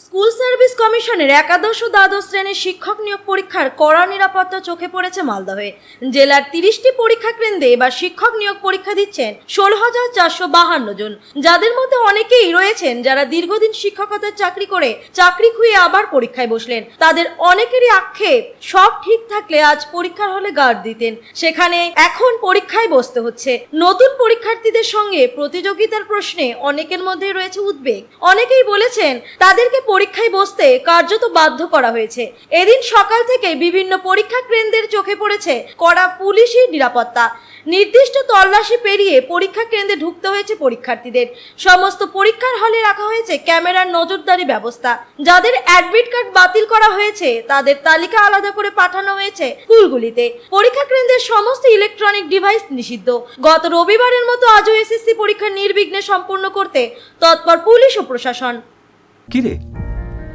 School service কমিশনের একাদশ ও দ্বাদশ শ্রেণির শিক্ষক নিয়োগ পরীক্ষার কড়া নিরাপত্তা চোখে পড়েছে মালদহে জেলার তিরিশটি পরীক্ষা কেন্দ্রে এবার শিক্ষক নিয়োগ পরীক্ষা দিচ্ছেন ষোলো হাজার চারশো বাহান্ন জন। যাদের মধ্যে অনেকেই রয়েছেন যারা দীর্ঘদিন শিক্ষকতার চাকরি করে চাকরি খুঁয়ে আবার পরীক্ষায় বসলেন। তাদের অনেকেরই আক্ষেপ, সব ঠিক থাকলে আজ পরীক্ষার হলে গার্ড দিতেন। সেখানে এখন পরীক্ষায় বসতে হচ্ছে। নতুন পরীক্ষার্থীদের সঙ্গে প্রতিযোগিতার প্রশ্নে অনেকের মধ্যে রয়েছে উদ্বেগ। অনেকেই বলেছেন, তাদেরকে পরীক্ষায় বসতে কার্যত বাধ্য করা হয়েছে। এদিন সকাল থেকে বিভিন্ন পরীক্ষা কেন্দ্রের চোখে পড়েছে কড়া পুলিশি নিরাপত্তা। নির্দিষ্ট তল্লাশি পেরিয়ে পরীক্ষা কেন্দ্রে ঢুকতে হয়েছে পরীক্ষার্থীদের। সমস্ত পরীক্ষার হলে রাখা হয়েছে ক্যামেরার নজরদারি ব্যবস্থা। যাদের অ্যাডমিট কার্ড বাতিল করা হয়েছে, তাদের তালিকা আলাদা করে পাঠানো হয়েছে স্কুলগুলিতে। পরীক্ষা কেন্দ্রের সমস্ত ইলেকট্রনিক ডিভাইস নিষিদ্ধ। গত রবিবারের মতো আজও এসএসসি পরীক্ষা নির্বিঘ্নে সম্পন্ন করতে তৎপর পুলিশ ও প্রশাসন। কি রে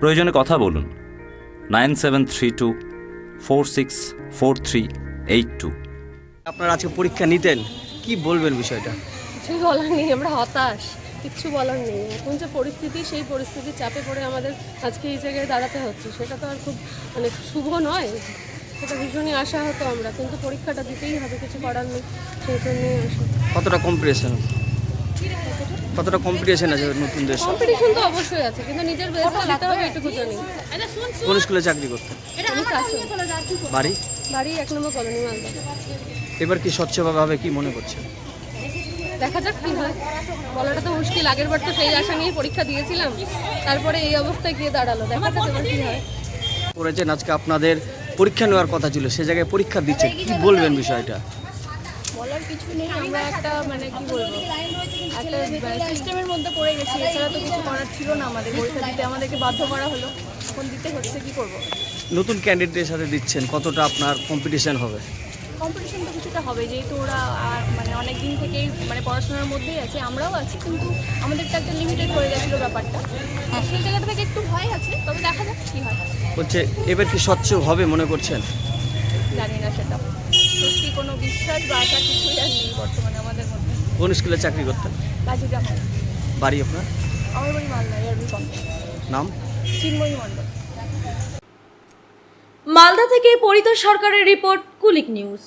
প্রয়োজনে কথা বলুন। Nine seven three two four six four three eight two. আপনারা আজকে পরীক্ষা নিতেন কি বলবেন বিষয়টা? কিছুই বলার নেই আমরা হতাশ। কিচ্ছু বলার নেই। এখন যে পরিস্থিতি সেই পরিস্থিতির চাপে পড়ে আমাদের আজকে এই জায়গায় দাঁড়াতে হচ্ছে। সেটা তো আর খুব মানে শুভ নয়। সেটা ভীষণই আশা হতো আমরা কিন্তু পরীক্ষাটা দিতেই হবে কিছু করার নেই। সেই জন্যই আসা। কতটা কম্পিটিশন কতটা কম্পিটিশন আছে নতুনদের সাথে? কম্পিটিশন তো অবশ্যই আছে কিন্তু নিজের বেস্টটা দিতে হবে এটুকু জানি। কোন স্কুলে চাকরি চাচ্ছি বাড়ি? বাড়ি এক নম্বর কলোনি মালদা। এবার কি স্বচ্ছভাবে কি মনে করছেন দেখা যাক কি হয়। বলাটা তো মুশকিল আগের বার তো সেই আশা নিয়ে পরীক্ষা দিয়েছিলাম। তারপরে এই অবস্থায় গিয়ে দাঁড়াল। দেখা যাক এবার কি হয়। করেছেন আজকে আপনাদের পরীক্ষা নেওয়ার কথা ছিল সে জায়গায় পরীক্ষা দিচ্ছে। কি বলবেন বিষয়টা? বলার কিছু নেই আমরা একটা মানে কি বলব একটা সিস্টেমের মধ্যে পড়ে গেছি। এছাড়া তো কিছু করার ছিল না আমাদের পরীক্ষা দিতে। আমাদেরকে বাধ্য করা হলো। এখন দিতে হচ্ছে কি করব? নতুন ক্যান্ডিডেটের সাথে দিচ্ছেন কতটা আপনার কম্পিটিশন হবে? কম্পিটিশন তো কিছুটা হবে যেহেতু ওরা আর মানে অনেক দিন থেকেই মানে পড়াশোনার মধ্যেই আছে আমরাও আছি কিন্তু আমাদেরটা একটা লিমিটেড হয়ে গেছিল ব্যাপারটা। সেই জায়গাটা থেকে একটু ভয় আছে তবে দেখা যাক কী হয়। হচ্ছে এবার কি স্বচ্ছ হবে মনে করছেন? জানি না কোনো বিশ্বাস বা আশা কিছুই আর নেই বর্তমানে আমাদের মধ্যে। কোন স্কুলে চাকরি করতেন? কাজী বাড়ি আপনার? আমার বাড়ি মালদা এয়ারবি নাম? চিন্ময়ী মণ্ডল। মালদা থেকে পরিতোষ সরকারের রিপোর্ট কুলিক নিউজ।